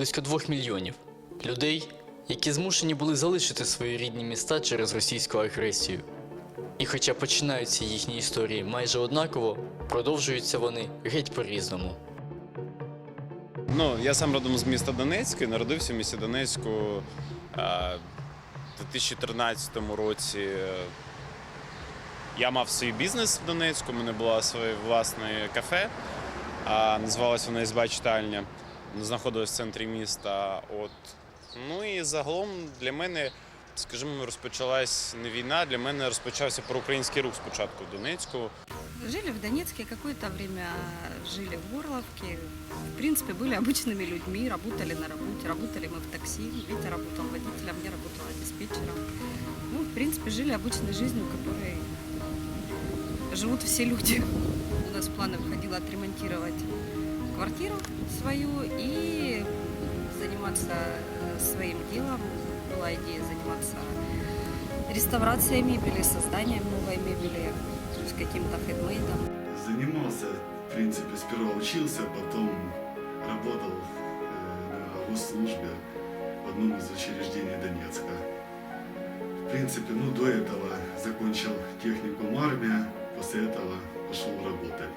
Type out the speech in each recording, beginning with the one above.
близько 2 мільйонів людей, які змушені були залишити свої рідні міста через російську агресію. І хоча починаються їхні історії майже однаково, продовжуються вони геть по-різному. Ну, я сам родом з міста Донецьк народився в місті Донецьку в 2013 році. Я мав свій бізнес в Донецьку, у мене було своє власне кафе, а називалась вона «Ізба читальня Знаходилась в центрі міста. От. Ну і загалом для мене, скажімо, розпочалась не війна, для мене розпочався проукраїнський рух спочатку в Донецьку. Жили в Донецке, какое-то время жили в Горловке. В принципе, были обычными людьми, работали на работе. Работали мы в такси. Витя работал водителем, я работала диспетчером. Ну, в принципе, жили обычной жизнью, которой живут все люди. У нас в планы входило отремонтировать квартиру свою и заниматься э, своим делом. Была идея заниматься реставрацией мебели, созданием новой мебели, с каким-то хендмейдом. Занимался, в принципе, сперва учился, потом работал э, на госслужбе в одном из учреждений Донецка. В принципе, ну, до этого закончил техникум армия, после этого пошел работать.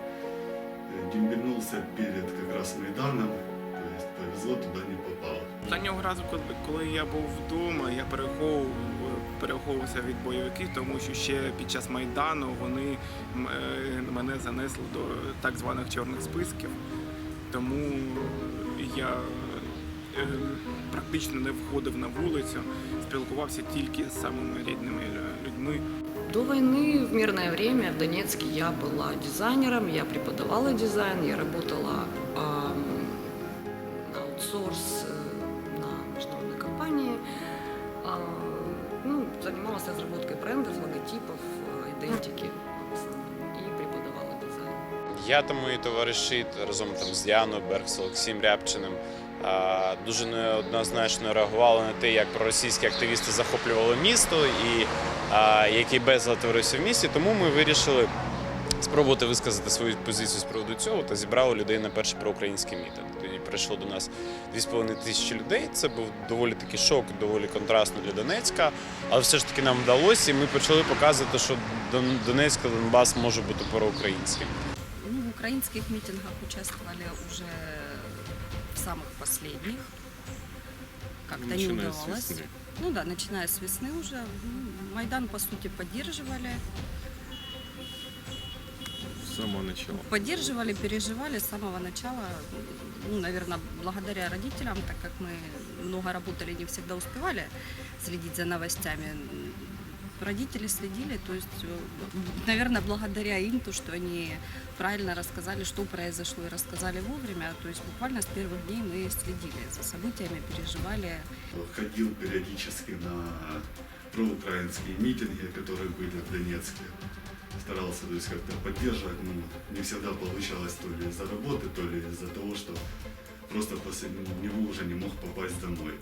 Дембельнулся перед как раз Майданом, то есть повезло, туда не попал. Останнього разу, коли, коли я був вдома, я переховував, переховувався від бойовиків, тому що ще під час Майдану вони е, мене занесли до так званих чорних списків. Тому я е, практично не виходив на вулицю, спілкувався тільки з самими рідними людьми. До войны в мирное время в Донецке я была дизайнером, я преподавала дизайн, я работала ам, на аутсорс э, на международной компании, а, ну, занималась разработкой брендов, логотипов, э, идентики в основном, и преподавала дизайн. Я та мої товариші разом там з Діаною Беркс, Олексієм Рябчиним а, дуже неоднозначно реагували на те, як проросійські активісти захоплювали місто і який безлад творився в місті. Тому ми вирішили спробувати висказати свою позицію з приводу цього та зібрали людей на перший проукраїнський мітинг. Тоді прийшло до нас 2,5 тисячі людей. Це був доволі такий шок, доволі контрастно для Донецька. Але все ж таки нам вдалося, і ми почали показувати, що Дон- Донецьк та Донбас може бути проукраїнським. Ну, в украинских митингах участвовали уже в самых последних. Как-то не с удавалось. Ну да, начиная с весны уже. Майдан, по сути, поддерживали. З самого начала. Поддерживали, переживали с самого начала. Ну, наверное, благодаря родителям, так как мы много работали, не всегда успевали следить за новостями. Родители следили, то есть, наверное, благодаря им, то, что они правильно рассказали, что произошло, и рассказали вовремя. То есть буквально с первых дней мы следили за событиями, переживали. Ходил периодически на проукраинские митинги, которые были в Донецке. Старался то есть, как-то поддерживать, но не всегда получалось то ли из-за работы, то ли из-за того, что просто после него уже не мог попасть домой.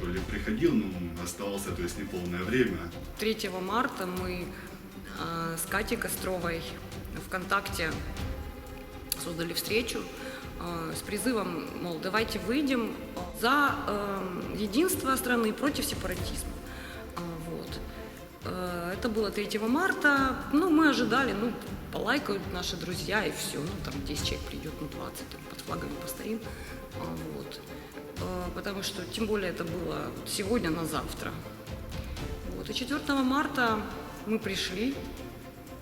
То приходил, но оставался, то есть неполное время, 3 марта мы э, с Катей Костровой ВКонтакте создали встречу э, с призывом, мол, давайте выйдем за э, единство страны против сепаратизма. А, Вот. Э, Это было 3 марта. Ну, мы ожидали, ну, полайкают наши друзья и все. Ну, там 10 человек придет, ну, 20, там, под флагами постоим. Вот. Э, Потому что, тем более, это было вот сегодня на завтра. Вот. И 4 марта мы пришли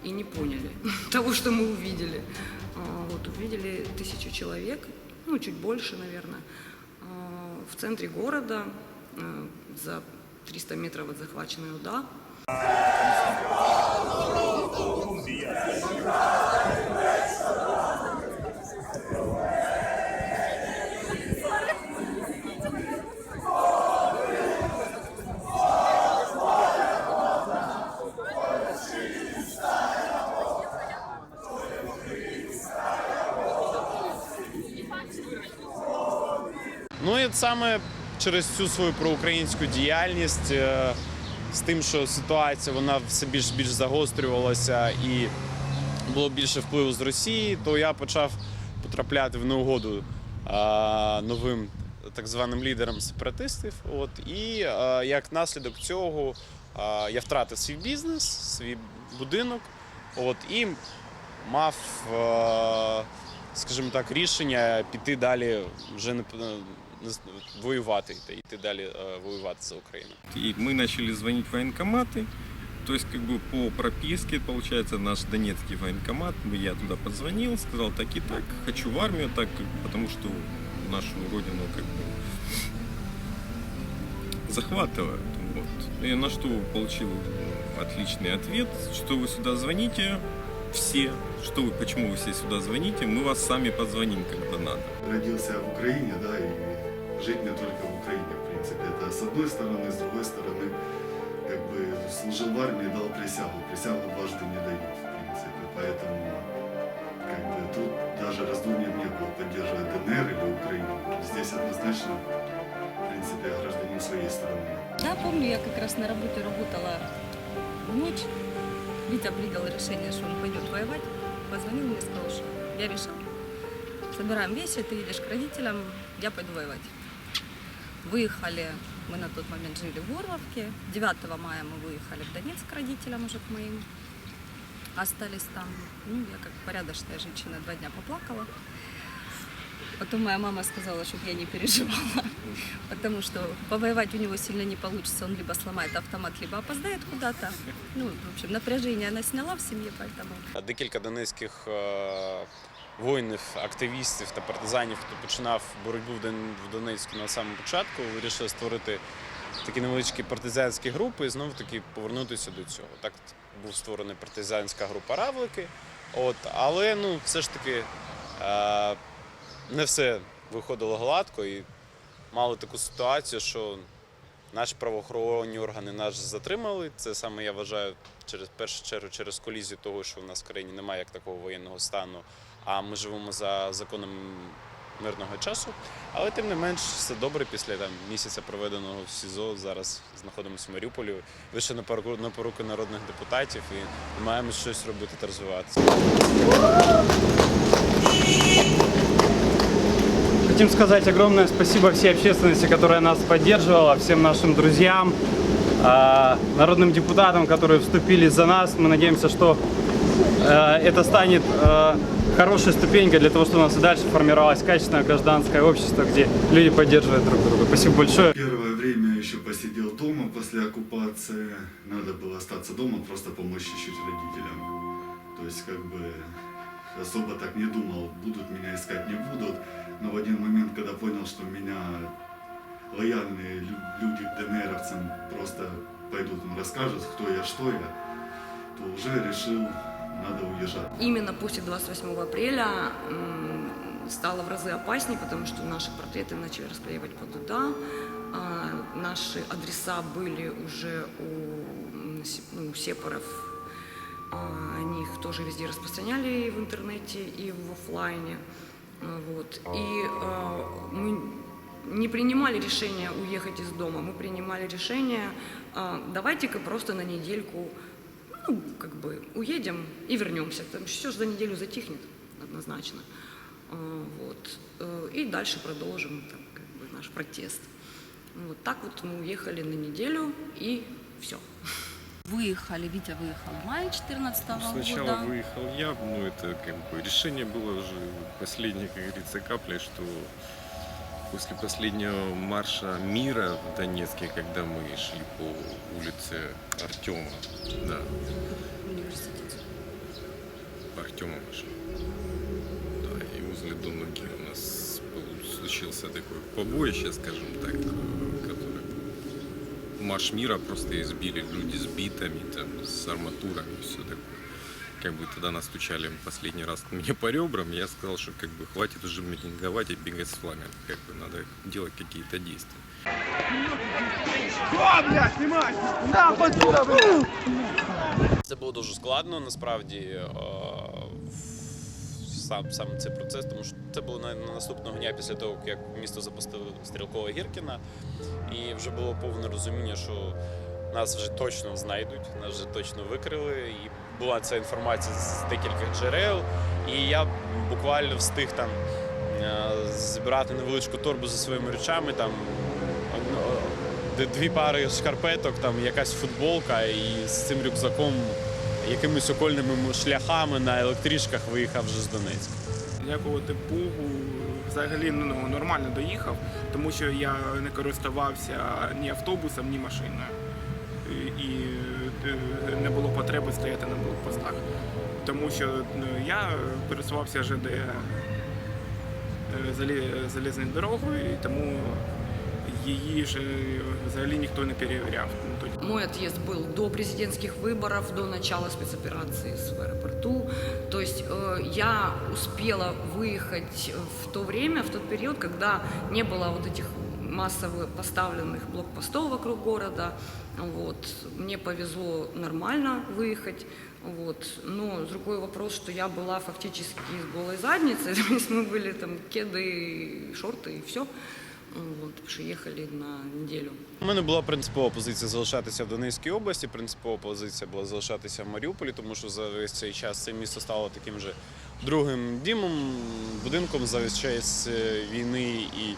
и не поняли того, что мы увидели. А, Вот, увидели тысячу человек, ну, чуть больше, наверное, а, в центре города, а, за 300 метров от захваченной УДА. Саме через цю свою проукраїнську діяльність, е, з тим, що ситуація вона все більш більш загострювалася і було більше впливу з Росії, то я почав потрапляти в неугоду а, новим так званим лідером сепаратистів. От, і а, як наслідок цього я втратив свій бізнес, свій будинок. От, і мав, е, скажімо так, рішення піти далі вже не, не з- воювати, та йти далі е, воювати за Україну. И мы начали звонить в военкоматы. То есть, как бы по прописке, получается, наш донецкий военкомат, я туда позвонил, сказал так и так, хочу в армию, так, потому что нашу родину как бы захватывают. Вот. И на что получил отличный ответ, что вы сюда звоните, все, что вы, почему вы все сюда звоните, мы вас сами позвоним, когда надо. Родился в Украине, да, и жить не только в Украине, в принципе. Это с одной стороны, с другой стороны, как бы служил в армии, дал присягу. Присягу дважды не дают, в принципе. Поэтому как бы тут даже раздумьев не было поддерживать ДНР или Украину. Здесь однозначно, в принципе, я гражданин своей страны. Да, помню, я как раз на работе работала в ночь. Витя принял решение, что он пойдет воевать. Позвонил мне, сказал, что я решил. Собираем вещи, ты едешь к родителям, я пойду воевать. Выехали, мы на тот момент жили в Горловке. 9 мая мы выехали в Донецк к родителям уже к моим. Остались там. Ну, я как порядочная женщина два дня поплакала. Потом моя мама сказала, чтобы я не переживала, потому что повоевать у него сильно не получится. Он либо сломает автомат, либо опоздает куда-то. Ну, в общем, напряжение она сняла в семье, поэтому Декілька донецьких е, воїнів, активістів та партизанів, хто починав боротьбу в Донецьку на самому початку, вирішили створити такі невеличкі партизанські групи і знову таки повернутися до цього. Так був створений партизанська група Равлики. От, але ну, все ж таки е, не все виходило гладко і мали таку ситуацію, що наші правоохоронні органи нас затримали. Це саме я вважаю через першу чергу через колізію того, що в нас в країні немає як такого воєнного стану, а ми живемо за законом мирного часу. Але тим не менш, все добре після там місяця проведеного в СІЗО. Зараз знаходимося в Маріуполі. Вийшли на поруку, на поруки народних депутатів і маємо щось робити та розвиватися. Хотим сказать огромное спасибо всей общественности, которая нас поддерживала, всем нашим друзьям, а, народным депутатам, которые вступили за нас. Мы надеемся, что э, это станет э, хорошей ступенькой для того, чтобы у нас и дальше формировалось качественное гражданское общество, где люди поддерживают друг друга. Спасибо большое. Первое время еще посидел дома после оккупации. Надо было остаться дома, просто помочь чуть-чуть родителям. То есть как бы особо так не думал, будут меня искать, не будут. Но в один момент, когда понял, что меня лояльные лю- люди к ДНРовцам просто пойдут расскажут, кто я, что я, то уже решил, надо уезжать. Именно после 28 апреля стало в разы опаснее, потому что наши портреты начали расклеивать по туда, а, наши адреса были уже у, ну, у сепаров, А, они их тоже везде распространяли и в интернете, и в офлайне. А, Вот. И а, мы не принимали решение уехать из дома, мы принимали решение, а, давайте-ка просто на недельку ну, как бы уедем и вернемся. Там все же за неделю затихнет однозначно. А, Вот. Э, И дальше продолжим там, как бы, наш протест. Вот так вот мы уехали на неделю и все. выехали, Витя выехал в мае 2014 Сначала выехал я, ну это как бы решение было уже последней, как говорится, каплей, что после последнего марша мира в Донецке, когда мы шли по улице Артема, да, по Артему шли, да, и возле дома Ги у нас случился такой побоище, скажем так, э, который марш мира просто избили люди с битами, там, с арматурами, все такое. Как бы тогда настучали последний раз мне по ребрам, я сказал, что как бы хватит уже митинговать и бегать с флагами, как бы надо делать какие-то действия. Це було дуже складно насправді. е, Сам, сам цей процес, тому що це було на, на наступного дня після того, як в місто запустили стрілкова Гіркіна, і вже було повне розуміння, що нас вже точно знайдуть, нас вже точно викрили. І була ця інформація з декількох джерел. І я буквально встиг там е, зібрати невеличку торбу зі своїми речами, там дві пари шкарпеток, там якась футболка, і з цим рюкзаком якимись окольними шляхами на електричках виїхав вже з Донецька. Дякувати Богу, взагалі ну, нормально доїхав, тому що я не користувався ні автобусом, ні машиною. І, і е, не було потреби стояти на блокпостах. Тому що ну, я пересувався ЖД е, залі- залізною дорогою, і тому її ж е, взагалі ніхто не перевіряв. Ну, тоді. Мой отъезд был до президентских выборов, до начала спецоперации в аэропорту. То есть э, я успела выехать в то время, в тот период, когда не было вот этих массово поставленных блокпостов вокруг города. Вот. Мне повезло нормально выехать. Вот. Но другой вопрос, что я была фактически с голой задницей. То есть мы были там кеды, шорты и все. Вот, потому что ехали на неделю. У мене була принципова позиція залишатися в Донецькій області. Принципова позиція була залишатися в Маріуполі, тому що за весь цей час це місто стало таким же другим дімом, будинком за весь час е, війни і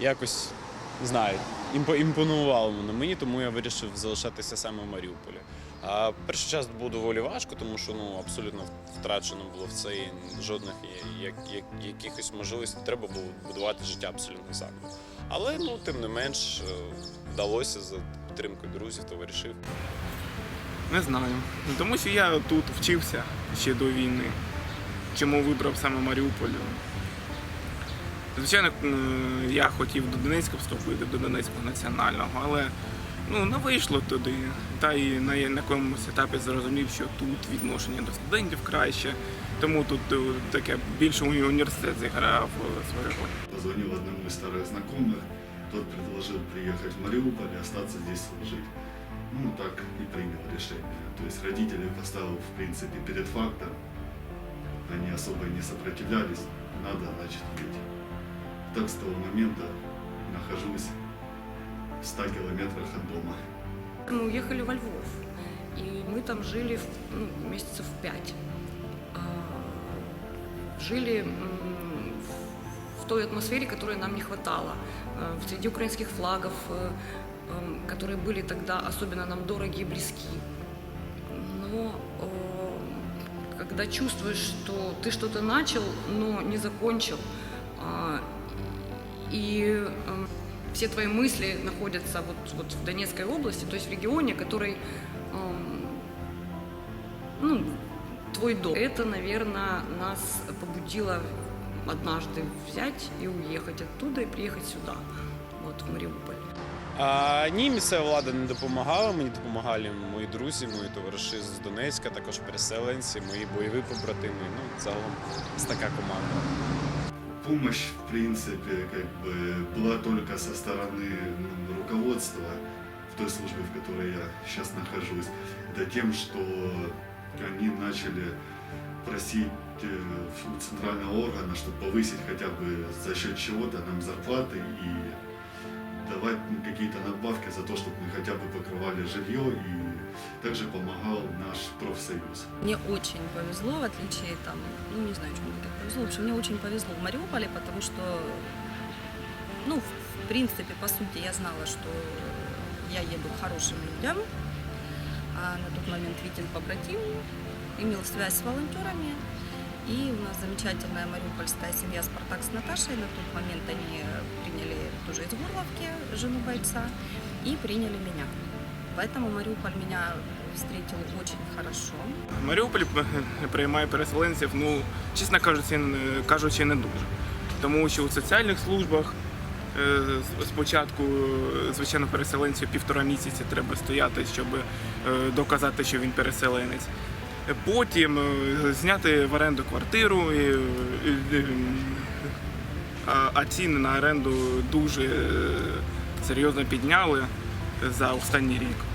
якось не знаю, імпо- імпонувало воно мені, тому я вирішив залишатися саме в Маріуполі. А перший час було доволі важко, тому що ну абсолютно втрачено було все і жодних як, як, якихось можливостей. Треба було будувати життя абсолютно заново. Але ну тим не менш е, вдалося за підтримкою друзів, товаришів. Не знаю. Ну, Тому що я тут вчився ще до війни. Чому вибрав саме Маріуполь? Звичайно, е, я хотів до Донецька вступити, до Донецького національного, але ну, не вийшло туди. Та і на на якомусь етапі зрозумів, що тут відношення до студентів краще. Тому тут е, таке більше уні- університет зіграв е, свою роль. Позвонил одному из старых знакомых, тот предложил приехать в Мариуполь и остаться здесь служить. Ну, так и принял решение. То есть родители поставил, в принципе, перед фактом. Они особо и не сопротивлялись. Надо, значит, быть. Так с того момента нахожусь в 100 километрах от дома. Мы уехали во Львов, и мы там жили ну, месяцев пять. А, Жили в- той атмосфере, которой нам не хватало, а, среди украинских флагов, э, эм, которые были тогда особенно нам дороги и близки. Но э, когда чувствуешь, что ты что-то начал, но не закончил, а, и эм, все твои мысли находятся вот, вот в Донецкой области, то есть в регионе, который, эм, ну, твой дом. Это, наверное, нас побудило однажды взять и уехать оттуда и приехать сюда, вот в Мариуполь. А, ні, місцева влада не допомагала. Мені допомагали мої друзі, мої товариші з Донецька, також переселенці, мої бойові побратими. Ну, загалом це така команда. Помощь, в принципе, как бы была только со стороны ну, руководства в той службе, в которой я сейчас нахожусь. Это тем, что они начали просить э, центрального органа, чтобы повысить хотя бы за счет чего-то нам зарплаты и давать ну, какие-то надбавки за то, чтобы мы хотя бы покрывали жилье и также помогал наш профсоюз. Мне очень повезло, в отличие там, ну не знаю, почему мне так повезло. В общем, мне очень повезло в Мариуполе, потому что, ну, в принципе, по сути, я знала, что я еду к хорошим людям. А на тот момент Витин побратим имел связь с волонтерами. И у нас замечательная мариупольская семья «Спартак» с Наташей. На тот момент они приняли тоже из Горловки жену бойца и приняли меня. Поэтому Мариуполь меня встретил очень хорошо. Маріуполь е, приймає переселенців, ну, чесно кажучи, кажучи, не дуже. Тому що у соціальних службах е, спочатку, звичайно, переселенцю півтора місяці треба стояти, щоб е, доказати, що він переселенець. Е, Потім е, зняти в оренду квартиру, а- ціни на оренду дуже серйозно підняли за останній рік.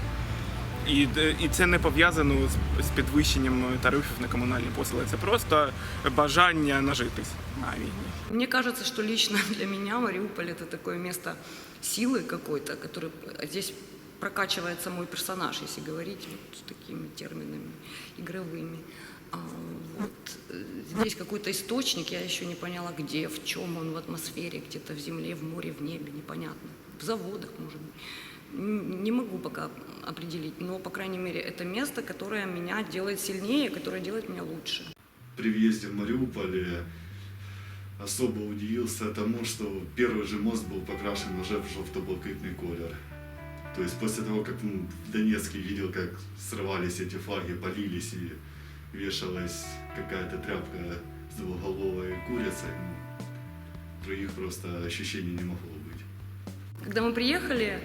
І, е, і це не пов'язано з, з підвищенням тарифів на комунальні послуги. Це просто бажання нажитись на війні. Мне кажется, что лично для меня Мариуполь это такое место силы какой-то, который здесь прокачивается мой персонаж, если говорить вот такими терминами игровыми. А, вот. Э, Есть какой-то источник, я еще не поняла, где, в чем он, в атмосфере, где-то в земле, в море, в небе, непонятно. В заводах, может быть. Не могу пока определить, но, по крайней мере, это место, которое меня делает сильнее, которое делает меня лучше. При въезде в Мариуполь э, особо удивился тому, что первый же мост был покрашен уже в желто-блакитный колер. То есть после того, как в Донецке видел, как срывались эти флаги, полились и вешалась какая-то тряпка с двуголовой курицей, других просто ощущений не могло быть. Когда мы приехали,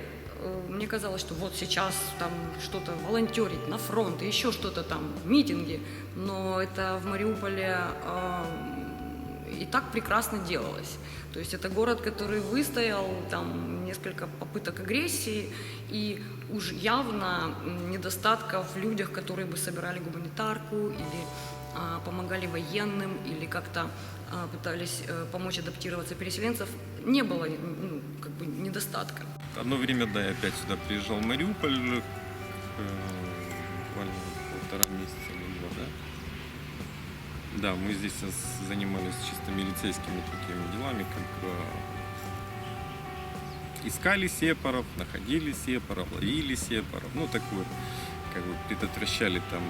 мне казалось, что вот сейчас там что-то волонтерить на фронт, еще что-то там, митинги. Но это в Мариуполе э, и так прекрасно делалось. То есть это город, который выстоял, там несколько попыток агрессии, и уж явно недостатков в людях, которые бы собирали гуманитарку или а, помогали военным, или как-то а, пытались э, помочь адаптироваться переселенцев, не было ну, бы недостатка. Одно время, да, я опять сюда приезжал в Мариуполь, э, буквально полтора месяца или два, да? Да, мы здесь занимались чисто милицейскими такими делами, как э, искали сепаров, находили сепаров, ловили сепаров, ну такое, как бы предотвращали там,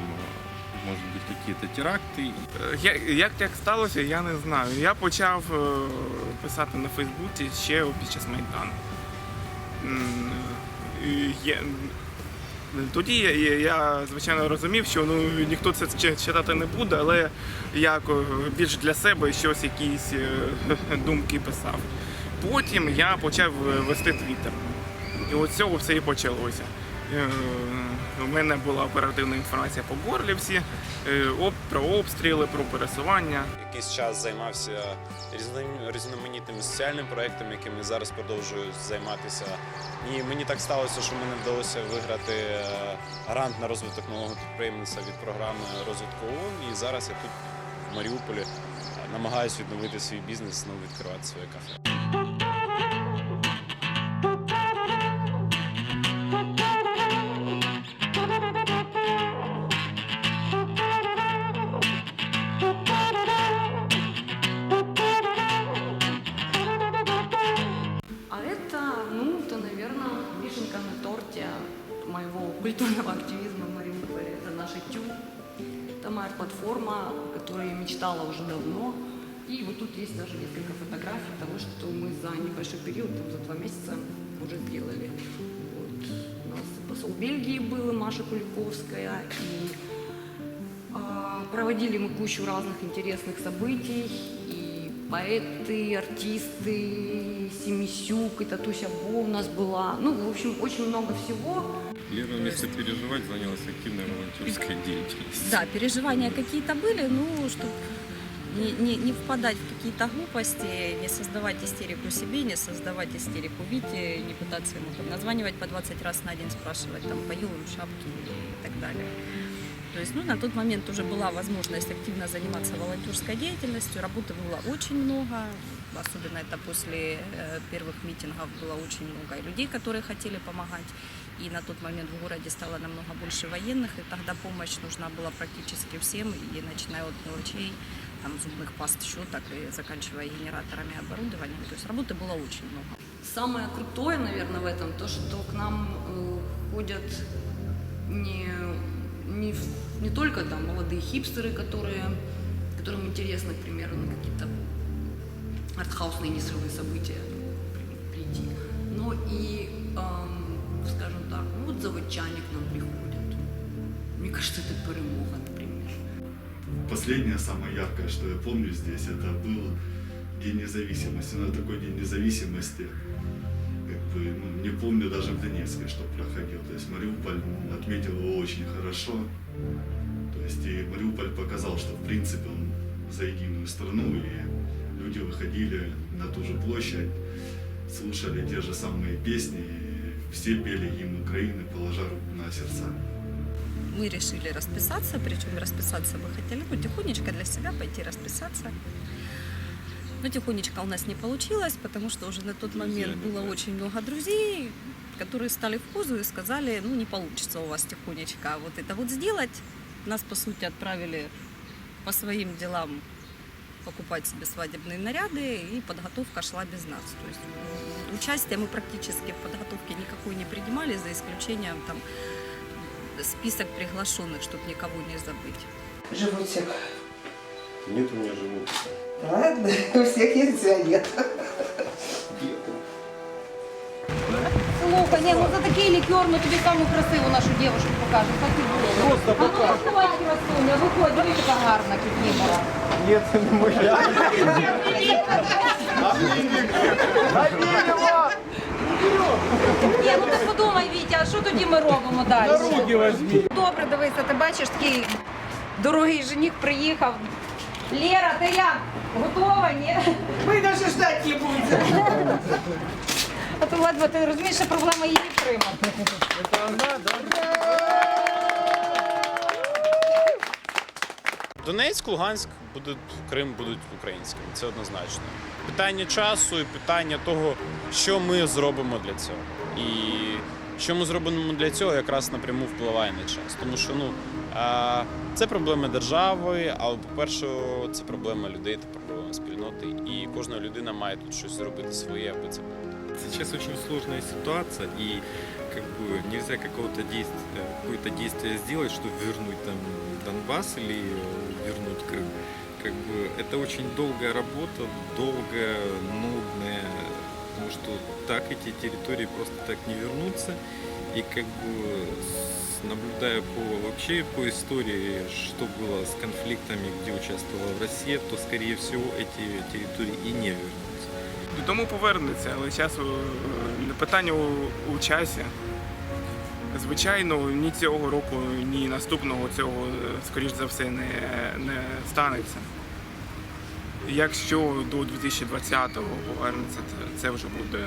э, может быть, какие-то теракты. Е, Я- Як так сталося, я не знаю. Я почав е, писати на Фейсбуці ще під час Майдану. М, і є- Тоді я, я, я, звичайно розумів, що ну, ніхто це чи- читати не буде, але я ко- більш для себе щось, якісь е, думки писав. Потім я почав вести твіттер. І от з цього все і почалося. Е, У мене була оперативна інформація по Горлівці, е, про обстріли, про пересування. Якийсь час займався різно- різноманітними соціальними проектами, якими зараз продовжую займатися. І мені так сталося, що мені вдалося виграти е, грант на розвиток малого підприємництва від програми розвитку ООН. І зараз я тут в Маріуполі намагаюся відновити свій бізнес, знову відкривати своє кафе. Культурного активизма в Мариуполе. Это наша ТЮ. Это моя платформа, о которой я мечтала уже давно. И вот тут есть даже несколько фотографий того, что мы за небольшой период, там, за два месяца уже сделали. Вот. У нас посол Бельгии был, Маша Куликовская, и а, проводили мы кучу разных интересных событий, и поэты, артисты, Семисюк, и Татуся Бо у нас была. Ну, в общем, очень много всего. Лера вместо переживать занялась активной волонтерской деятельностью. Да, переживания какие-то были, ну, чтобы не, не, не впадать в какие-то глупости, не создавать истерику себе, не создавать истерику Вите, не пытаться ему там названивать по 20 раз на день, спрашивать там поел он шапки и так далее. То есть, ну, на тот момент уже была возможность активно заниматься волонтерской деятельностью, работы было очень много, особенно это после э, первых митингов было очень много людей, которые хотели помогать. И на тот момент в городе стало намного больше военных, и тогда помощь нужна была практически всем, и начиная от мелочей, там, зубных паст, щеток и заканчивая генераторами оборудования. То есть работы было очень много. Самое крутое, наверное, в этом, то, что к нам э, ходят не, не, не только там молодые хипстеры, которые, которым интересно, к примеру, на какие-то артхаусные несрывые события при- прийти, но и, эм, скажем так, ну вот заводчане к нам приходят. Мне кажется, это перемога, например. Последнее, самое яркое, что я помню здесь, это был День независимости. Но такой День независимости, как бы, ну, не помню даже в Донецке, что проходил. То есть Мариуполь ну, отметил его очень хорошо. То есть и Мариуполь показал, что в принципе он за единую страну, и люди выходили на ту же площадь, слушали те же самые песни, все пели гимн Украины, положа руку на сердца. Мы решили расписаться, причем расписаться мы хотели, ну, тихонечко для себя пойти расписаться. Но тихонечко у нас не получилось, потому что уже на тот момент было очень много друзей, которые стали в позу и сказали, ну не получится у вас тихонечко вот это вот сделать. Нас, по сути, отправили по своим делам покупать себе свадебные наряды, и подготовка шла без нас. То есть м, участие мы практически в подготовке никакой не принимали, за исключением там список приглашенных, чтобы никого не забыть. Животик. Нет у меня живот. Ладно, у всех есть, у тебя нет. Слухай, ні, ну за такий лікер ми тобі саму красиву нашу дівчинку покажемо. Так і буде. Просто а ну відкривай красуня, виходь, дивись, яка гарна кікімора. Нет, это не моя. Ні, ну ти подумай, Вітя, а що тоді ми робимо далі? На руки возьми. Добре, дивися, ти бачиш, такий дорогий жених приїхав. Лера, ти як? Готова, ні? Мы даже ждать не будем. А то ладно, ти розумієш, що проблема її втримати. Донецьк, Луганськ будуть Крим будуть українськими. Це однозначно. Питання часу і питання того, що ми зробимо для цього. І що ми зробимо для цього, якраз напряму впливає на час. Тому що ну це проблеми держави, але по-перше, це проблема людей та проблема спільноти. І кожна людина має тут щось зробити своє, аби це було. Сейчас очень сложная ситуация, и как бы нельзя какого-то действия, какое-то действие сделать, чтобы вернуть там Донбасс или э, вернуть Крым. Как бы это очень долгая работа, долгая, нудная, потому что так эти территории просто так не вернутся. И как бы с- наблюдая по вообще по истории, что было с конфликтами, где участвовала Россия, то скорее всего эти территории и не вернутся. Додому повернеться, але часу е, питання у, у часі. Звичайно, ні цього року, ні наступного цього, е, скоріш за все, не, не станеться. Якщо до 2020-го повернеться, це, вже буде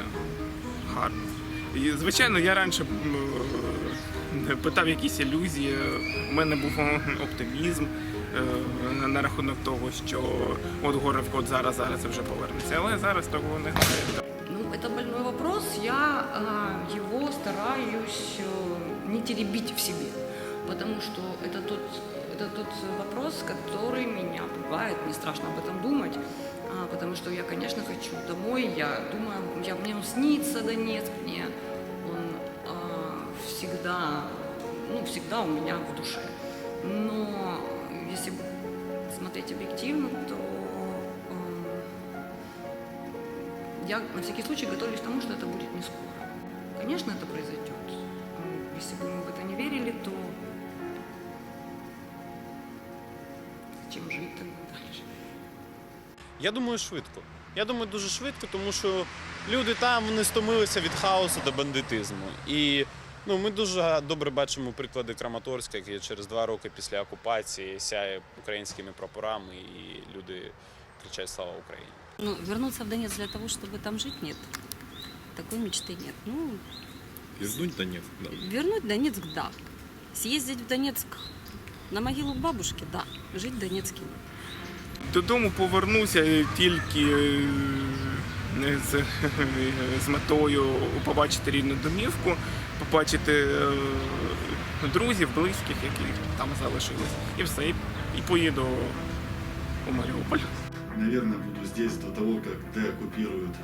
гарно. І, звичайно, я раніше е, питав якісь ілюзії. У мене був оптимізм е, на, на рахунок того, що от Горовка от зараз зараз вже повернеться. Але зараз того не. Ну, это больной вопрос. Я а, его стараюсь э, не теребить в себе, потому что это тот, это тот вопрос, который меня пугает. Мне страшно об этом думать, а, потому что я, конечно, хочу домой. Я думаю, я, мне он снится Донецк, мне он а, всегда, ну, всегда у меня в душе. Но если смотреть объективно, то я на всякий случай готовлюсь к тому, что это будет не скоро. Конечно, это произойдет. М, Если бы мы в это не верили, то зачем жить тогда дальше? Я думаю, швидко. Я думаю, дуже швидко, тому що люди там вони стомилися від хаосу до бандитизму. І ну, ми дуже добре бачимо приклади Краматорська, який через два роки після окупації сяє українськими прапорами, і люди кричать Слава Україні. Ну, вернуться в Донецк для того, чтобы там жить, нет. Такой мечты нет. Ну, Вернуть Донецк, да. вернуть Донецк, да. Съездить в Донецк на могилу к бабушке, да. Жить в Донецке нет. Додому повернуся тільки е, з, з метою побачити рідну домівку, побачити е, друзів, близьких, які там залишились. І все, і, і поїду у Маріуполь. Наверное, буду здесь до того, как деоккупируют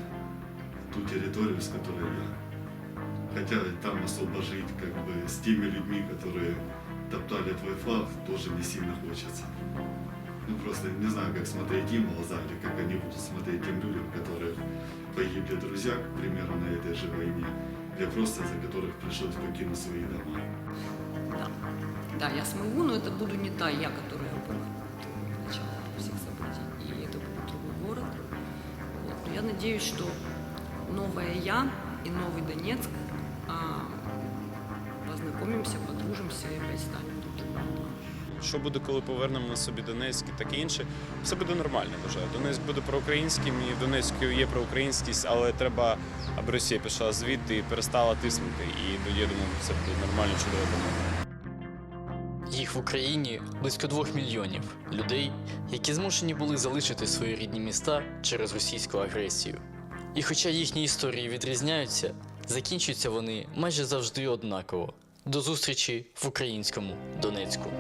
ту территорию, с которой я. Хотя там особо жить как бы с теми людьми, которые топтали твой флаг, тоже не сильно хочется. Ну просто не знаю, как смотреть им в глаза, или как они будут смотреть тем людям, которые погибли друзья, к примеру, на этой же войне, или просто за которых пришлось покинуть свои дома. Да. Да, я смогу, но это буду не та я, которая надеюсь, что новая я и новый Донецк а, познакомимся, подружимся и опять станем друг другом. Що буде, коли повернемо собі Донецьк і таке інше, все буде нормально. Вважаю. Донецьк буде проукраїнським, і в Донецьку є проукраїнськість, але треба, аби Росія пішла звідти і перестала тиснути. І я думаю, все буде нормально, чудово. Їх в Україні близько двох мільйонів людей, які змушені були залишити свої рідні міста через російську агресію. І хоча їхні історії відрізняються, закінчуються вони майже завжди однаково. До зустрічі в українському Донецьку.